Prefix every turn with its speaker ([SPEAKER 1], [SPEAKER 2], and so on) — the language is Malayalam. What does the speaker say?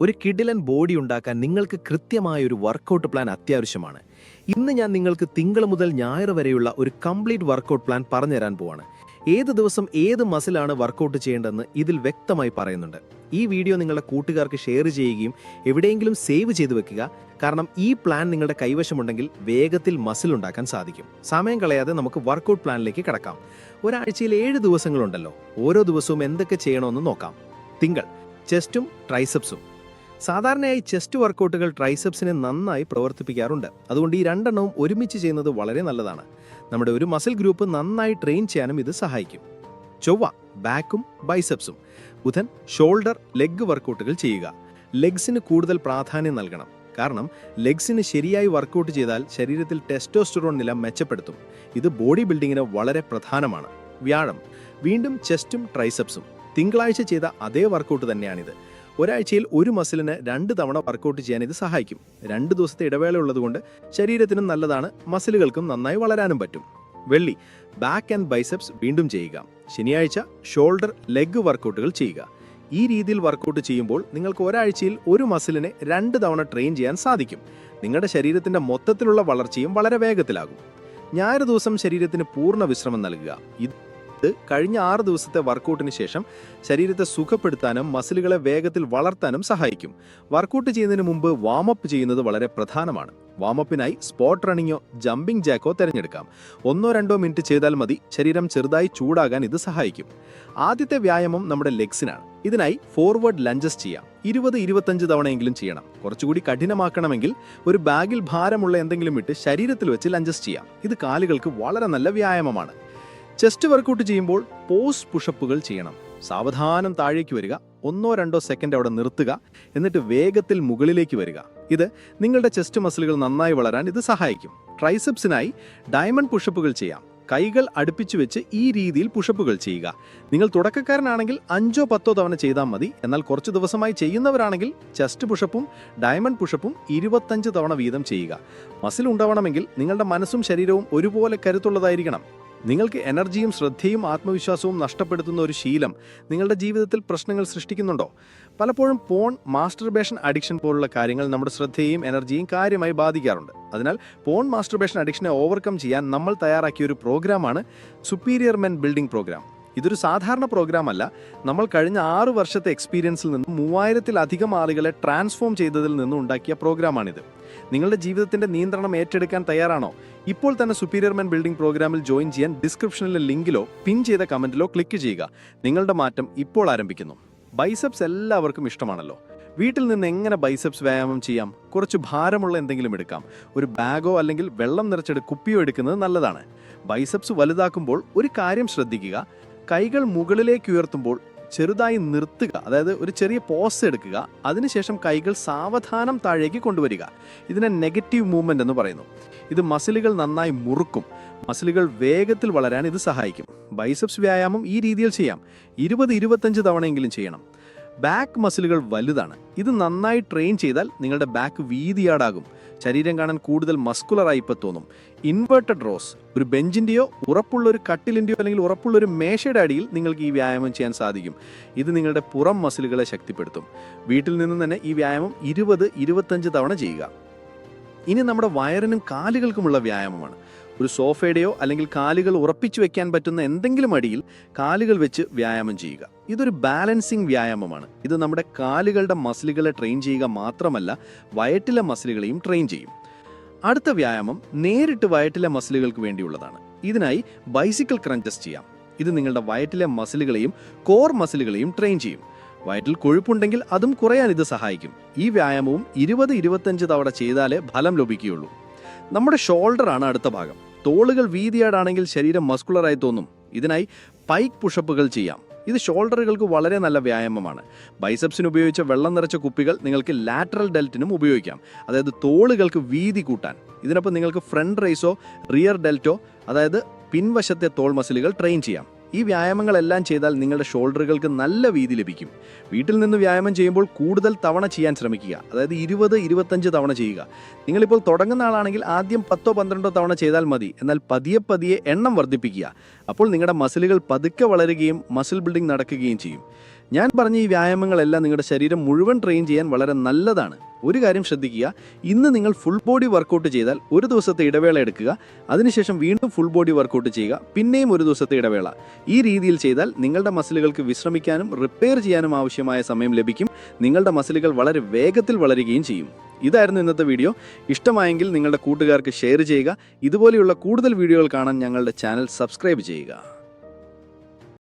[SPEAKER 1] ഒരു കിഡിലൻ ബോഡി ഉണ്ടാക്കാൻ നിങ്ങൾക്ക് കൃത്യമായ ഒരു വർക്കൗട്ട് പ്ലാൻ അത്യാവശ്യമാണ്. ഇന്ന് ഞാൻ നിങ്ങൾക്ക് തിങ്കൾ മുതൽ ഞായർ വരെയുള്ള ഒരു കംപ്ലീറ്റ് വർക്കൗട്ട് പ്ലാൻ പറഞ്ഞുതരാൻ പോവാണ്. ഏത് ദിവസം ഏത് മസിലാണ് വർക്കൗട്ട് ചെയ്യേണ്ടതെന്ന് ഇതിൽ വ്യക്തമായി പറയുന്നുണ്ട്. ഈ വീഡിയോ നിങ്ങളുടെ കൂട്ടുകാർക്ക് ഷെയർ ചെയ്യുകയും എവിടെയെങ്കിലും സേവ് ചെയ്തു വെക്കുക. കാരണം ഈ പ്ലാൻ നിങ്ങളുടെ കൈവശമുണ്ടെങ്കിൽ വേഗത്തിൽ മസിൽ ഉണ്ടാക്കാൻ സാധിക്കും. സമയം കളയാതെ നമുക്ക് വർക്കൗട്ട് പ്ലാനിലേക്ക് കിടക്കാം. ഒരാഴ്ചയിൽ ഏഴ് ദിവസങ്ങളുണ്ടല്ലോ. ഓരോ ദിവസവും എന്തൊക്കെ ചെയ്യണമെന്ന് നോക്കാം. തിങ്കൾ ചെസ്റ്റും ട്രൈസെപ്സും സാധാരണയായി ചെസ്റ്റ് വർക്കൗട്ടുകൾ ട്രൈസെപ്സിനെ നന്നായി പ്രവർത്തിപ്പിക്കാറുണ്ട്. അതുകൊണ്ട് ഈ രണ്ടെണ്ണവും ഒരുമിച്ച് ചെയ്യുന്നത് വളരെ നല്ലതാണ്. നമ്മുടെ ഒരു മസിൽ ഗ്രൂപ്പ് നന്നായി ട്രെയിൻ ചെയ്യാനും ഇത് സഹായിക്കും. ചൊവ്വ ബാക്കും ബൈസെപ്സും. ബുധൻ ഷോൾഡർ ലെഗ് വർക്കൗട്ടുകൾ ചെയ്യുക. ലെഗ്സിന് കൂടുതൽ പ്രാധാന്യം നൽകണം. കാരണം ലെഗ്സിന് ശരിയായി വർക്കൗട്ട് ചെയ്താൽ ശരീരത്തിൽ ടെസ്റ്റോസ്റ്ററോൺ നില മെച്ചപ്പെടുത്തും. ഇത് ബോഡി ബിൽഡിങ്ങിന് വളരെ പ്രധാനമാണ്. വ്യാഴം വീണ്ടും ചെസ്റ്റും ട്രൈസെപ്സും. തിങ്കളാഴ്ച ചെയ്ത അതേ വർക്കൗട്ട് തന്നെയാണിത്. ഒരാഴ്ചയിൽ ഒരു മസിലിന് രണ്ട് തവണ വർക്കൗട്ട് ചെയ്യാൻ ഇത് സഹായിക്കും. രണ്ട് ദിവസത്തെ ഇടവേള ഉള്ളതുകൊണ്ട് ശരീരത്തിനും നല്ലതാണ് മസിലുകൾക്കും നന്നായി വളരാനും പറ്റും. വെള്ളി ബാക്ക് ആൻഡ് ബൈസെപ്സ് വീണ്ടും ചെയ്യുക. ശനിയാഴ്ച ഷോൾഡർ ലെഗ് വർക്കൗട്ടുകൾ ചെയ്യുക. ഈ രീതിയിൽ വർക്കൗട്ട് ചെയ്യുമ്പോൾ നിങ്ങൾക്ക് ഒരാഴ്ചയിൽ ഒരു മസിലിനെ രണ്ട് തവണ ട്രെയിൻ ചെയ്യാൻ സാധിക്കും. നിങ്ങളുടെ ശരീരത്തിന്റെ മൊത്തത്തിലുള്ള വളർച്ചയും വളരെ വേഗത്തിലാകും. ഞായർ ദിവസം ശരീരത്തിന് പൂർണ വിശ്രമം നൽകുക. ഇത് കഴിഞ്ഞ ആറ് ദിവസത്തെ വർക്കൗട്ടിന് ശേഷം ശരീരത്തെ സുഖപ്പെടുത്താനും മസിലുകളെ വേഗത്തിൽ വളർത്താനും സഹായിക്കും. വർക്കൗട്ട് ചെയ്യുന്നതിന് മുമ്പ് വാമപ്പ് ചെയ്യുന്നത് വളരെ പ്രധാനമാണ്. വാമപ്പിനായി സ്പോട്ട് റണ്ണിങ്ങോ ജമ്പിംഗ് ജാക്കോ തിരഞ്ഞെടുക്കാം. ഒന്നോ രണ്ടോ മിനിറ്റ് ചെയ്താൽ മതി. ശരീരം ചെറുതായി ചൂടാകാൻ ഇത് സഹായിക്കും. ആദ്യത്തെ വ്യായാമം നമ്മുടെ ലെഗ്സിനാണ്. ഇതിനായി ഫോർവേഡ് ലഞ്ചസ് ചെയ്യാം. ഇരുപത് ഇരുപത്തഞ്ച് തവണയെങ്കിലും ചെയ്യണം. കുറച്ചുകൂടി കഠിനമാക്കണമെങ്കിൽ ഒരു ബാഗിൽ ഭാരമുള്ള എന്തെങ്കിലും ഇട്ട് ശരീരത്തിൽ വെച്ച് ലഞ്ചസ് ചെയ്യാം. ഇത് കാലുകൾക്ക് വളരെ നല്ല വ്യായാമമാണ്. ചെസ്റ്റ് വർക്കൗട്ട് ചെയ്യുമ്പോൾ പോസ് പുഷപ്പുകൾ ചെയ്യണം. സാവധാനം താഴേക്ക് വരിക. ഒന്നോ രണ്ടോ സെക്കൻഡ് അവിടെ നിർത്തുക. എന്നിട്ട് വേഗത്തിൽ മുകളിലേക്ക് വരിക. ഇത് നിങ്ങളുടെ ചെസ്റ്റ് മസിലുകൾ നന്നായി വളരാൻ ഇത് സഹായിക്കും. ട്രൈസെപ്സിനായി ഡയമണ്ട് പുഷപ്പുകൾ ചെയ്യാം. കൈകൾ അടുപ്പിച്ചു വെച്ച് ഈ രീതിയിൽ പുഷപ്പുകൾ ചെയ്യുക. നിങ്ങൾ തുടക്കക്കാരനാണെങ്കിൽ അഞ്ചോ പത്തോ തവണ ചെയ്താൽ മതി. എന്നാൽ കുറച്ച് ദിവസമായി ചെയ്യുന്നവരാണെങ്കിൽ ചെസ്റ്റ് പുഷപ്പും ഡയമണ്ട് പുഷപ്പും ഇരുപത്തഞ്ച് തവണ വീതം ചെയ്യുക. മസിൽ ഉണ്ടാവണമെങ്കിൽ നിങ്ങളുടെ മനസ്സും ശരീരവും ഒരുപോലെ കരുത്തുള്ളതായിരിക്കണം. നിങ്ങൾക്ക് എനർജിയും ശ്രദ്ധയും ആത്മവിശ്വാസവും നഷ്ടപ്പെടുത്തുന്ന ഒരു ശീലം നിങ്ങളുടെ ജീവിതത്തിൽ പ്രശ്നങ്ങൾ സൃഷ്ടിക്കുന്നുണ്ടോ? പലപ്പോഴും പോൺ മാസ്റ്റർബേഷൻ അഡിക്ഷൻ പോലുള്ള കാര്യങ്ങൾ നമ്മുടെ ശ്രദ്ധയെയും എനർജിയും കാര്യമായി ബാധിക്കാറുണ്ട്. അതിനാൽ പോൺ മാസ്റ്റർബേഷൻ അഡിക്ഷനെ ഓവർകം ചെയ്യാൻ നമ്മൾ തയ്യാറാക്കിയ ഒരു പ്രോഗ്രാമാണ് സുപ്പീരിയർ മെൻ ബിൽഡിംഗ് പ്രോഗ്രാം ഇതൊരു സാധാരണ പ്രോഗ്രാം അല്ല. നമ്മൾ കഴിഞ്ഞ ആറ് വർഷത്തെ എക്സ്പീരിയൻസിൽ നിന്നും മൂവായിരത്തിലധികം ആളുകളെ ട്രാൻസ്ഫോം ചെയ്തതിൽ നിന്നും ഉണ്ടാക്കിയ പ്രോഗ്രാമാണിത് നിങ്ങളുടെ ജീവിതത്തിന്റെ നിയന്ത്രണം ഏറ്റെടുക്കാൻ തയ്യാറാണോ? ഇപ്പോൾ തന്നെ സുപ്പീരിയർ മെൻ ബിൽഡിംഗ് പ്രോഗ്രാമിൽ ജോയിൻ ചെയ്യാൻ ഡിസ്ക്രിപ്ഷനിലെ ലിങ്കിലോ പിൻ ചെയ്ത കമന്റിലോ ക്ലിക്ക് ചെയ്യുക. നിങ്ങളുടെ മാറ്റം ഇപ്പോൾ ആരംഭിക്കുന്നു. ബൈസെപ്സ് എല്ലാവർക്കും ഇഷ്ടമാണല്ലോ. വീട്ടിൽ നിന്ന് എങ്ങനെ ബൈസെപ്സ് വ്യായാമം ചെയ്യാം? കുറച്ച് ഭാരമുള്ള എന്തെങ്കിലും എടുക്കാം. ഒരു ബാഗോ അല്ലെങ്കിൽ വെള്ളം നിറച്ചെടു കുപ്പിയോ എടുക്കുന്നത് നല്ലതാണ്. ബൈസെപ്സ് വലുതാക്കുമ്പോൾ ഒരു കാര്യം ശ്രദ്ധിക്കുക. കൈകൾ മുകളിലേക്ക് ഉയർത്തുമ്പോൾ ചെറുതായി നിർത്തുക അതായത് ഒരു ചെറിയ പോസ് എടുക്കുക അതിനുശേഷം കൈകൾ സാവധാനം താഴേക്ക് കൊണ്ടുവരിക. ഇതിനെ നെഗറ്റീവ് മൂവ്മെന്റ് എന്ന് പറയുന്നു. ഇത് മസിലുകൾ നന്നായി മുറുക്കും. മസിലുകൾ വേഗത്തിൽ വളരാൻ ഇത് സഹായിക്കും. ബൈസെപ്സ് വ്യായാമം ഈ രീതിയിൽ ചെയ്യാം. ഇരുപത് ഇരുപത്തഞ്ച് തവണയെങ്കിലും ചെയ്യണം. ബാക്ക് മസിലുകൾ വലുതാണ്. ഇത് നന്നായി ട്രെയിൻ ചെയ്താൽ നിങ്ങളുടെ ബാക്ക് വീതിയാടാകും. ശരീരം കാണാൻ കൂടുതൽ മസ്കുലറായി ഇപ്പം തോന്നും. ഇൻവേർട്ടഡ് റോസ് ഒരു ബെഞ്ചിന്റെയോ ഉറപ്പുള്ള ഒരു കട്ടിലിന്റെയോ അല്ലെങ്കിൽ ഉറപ്പുള്ള ഒരു മേശയുടെ അടിയിൽ നിങ്ങൾക്ക് ഈ വ്യായാമം ചെയ്യാൻ സാധിക്കും. ഇത് നിങ്ങളുടെ പുറം മസിലുകളെ ശക്തിപ്പെടുത്തും. വീട്ടിൽ നിന്ന് തന്നെ ഈ വ്യായാമം ഇരുപത് ഇരുപത്തഞ്ച് തവണ ചെയ്യുക. ഇനി നമ്മുടെ വയറിനും കാലുകൾക്കുമുള്ള വ്യായാമമാണ്. ഒരു സോഫയുടെയോ അല്ലെങ്കിൽ കാലുകൾ ഉറപ്പിച്ചു വെക്കാൻ പറ്റുന്ന എന്തെങ്കിലും അടിയിൽ കാലുകൾ വെച്ച് വ്യായാമം ചെയ്യുക. ഇതൊരു ബാലൻസിങ് വ്യായാമമാണ്. ഇത് നമ്മുടെ കാലുകളുടെ മസിലുകളെ ട്രെയിൻ ചെയ്യുക മാത്രമല്ല വയറ്റിലെ മസിലുകളെയും ട്രെയിൻ ചെയ്യും. അടുത്ത വ്യായാമം നേരിട്ട് വയറ്റിലെ മസിലുകൾക്ക് വേണ്ടിയുള്ളതാണ്. ഇതിനായി ബൈസിക്കിൾ ക്രഞ്ചസ് ചെയ്യാം. ഇത് നിങ്ങളുടെ വയറ്റിലെ മസിലുകളെയും കോർ മസിലുകളെയും ട്രെയിൻ ചെയ്യും. വയറ്റിൽ കൊഴുപ്പുണ്ടെങ്കിൽ അതും കുറയാൻ ഇത് സഹായിക്കും. ഈ വ്യായാമവും ഇരുപത് ഇരുപത്തഞ്ച് തവണ ചെയ്താലേ ഫലം ലഭിക്കുകയുള്ളൂ. നമ്മുടെ ഷോൾഡർ ആണ് അടുത്ത ഭാഗം. തോളുകൾ വീതിയാടാണെങ്കിൽ ശരീരം മസ്കുലറായി തോന്നും. ഇതിനായി പൈക്ക് പുഷപ്പുകൾ ചെയ്യാം. ഇത് ഷോൾഡറുകൾക്ക് വളരെ നല്ല വ്യായാമമാണ്. ബൈസെപ്സിന് ഉപയോഗിച്ച വെള്ളം നിറച്ച കുപ്പികൾ നിങ്ങൾക്ക് ലാറ്ററൽ ഡെൽറ്റിനും ഉപയോഗിക്കാം. അതായത് തോളുകൾക്ക് വീതി കൂട്ടാൻ. ഇതിനൊപ്പം നിങ്ങൾക്ക് ഫ്രണ്ട് റേസോ റിയർ ഡെൽറ്റോ അതായത് പിൻവശത്തെ തോൾ മസിലുകൾ ട്രെയിൻ ചെയ്യാം. ഈ വ്യായാമങ്ങളെല്ലാം ചെയ്താൽ നിങ്ങളുടെ ഷോൾഡറുകൾക്ക് നല്ല വീതി ലഭിക്കും. വീട്ടിൽ നിന്ന് വ്യായാമം ചെയ്യുമ്പോൾ കൂടുതൽ തവണ ചെയ്യാൻ ശ്രമിക്കുക. അതായത് ഇരുപത് ഇരുപത്തഞ്ച് തവണ ചെയ്യുക. നിങ്ങളിപ്പോൾ തുടങ്ങുന്ന ആളാണെങ്കിൽ ആദ്യം പത്തോ പന്ത്രണ്ടോ തവണ ചെയ്താൽ മതി. എന്നാൽ പതിയെ പതിയെ എണ്ണം വർദ്ധിപ്പിക്കുക. അപ്പോൾ നിങ്ങളുടെ മസിലുകൾ പതുക്കെ വളരുകയും മസിൽ ബിൽഡിംഗ് നടക്കുകയും ചെയ്യും.
[SPEAKER 2] ഞാൻ പറഞ്ഞ ഈ വ്യായാമങ്ങളെല്ലാം നിങ്ങളുടെ ശരീരം മുഴുവൻ ട്രെയിൻ ചെയ്യാൻ വളരെ നല്ലതാണ്. ഒരു കാര്യം ശ്രദ്ധിക്കുക ഇന്ന് നിങ്ങൾ ഫുൾ ബോഡി വർക്കൗട്ട് ചെയ്താൽ ഒരു ദിവസത്തെ ഇടവേള എടുക്കുക അതിനുശേഷം വീണ്ടും ഫുൾ ബോഡി വർക്കൗട്ട് ചെയ്യുക പിന്നെയും ഒരു ദിവസത്തെ ഇടവേള. ഈ രീതിയിൽ ചെയ്താൽ നിങ്ങളുടെ മസിലുകൾക്ക് വിശ്രമിക്കാനും റിപ്പയർ ചെയ്യാനും ആവശ്യമായ സമയം ലഭിക്കും നിങ്ങളുടെ മസിലുകൾ വളരെ വേഗത്തിൽ വളരുകയും ചെയ്യും. ഇതായിരുന്നു ഇന്നത്തെ വീഡിയോ ഇഷ്ടമായെങ്കിൽ നിങ്ങളുടെ കൂട്ടുകാർക്ക് ഷെയർ ചെയ്യുക. ഇതുപോലെയുള്ള കൂടുതൽ വീഡിയോകൾ കാണാൻ ഞങ്ങളുടെ ചാനൽ സബ്സ്ക്രൈബ് ചെയ്യുക.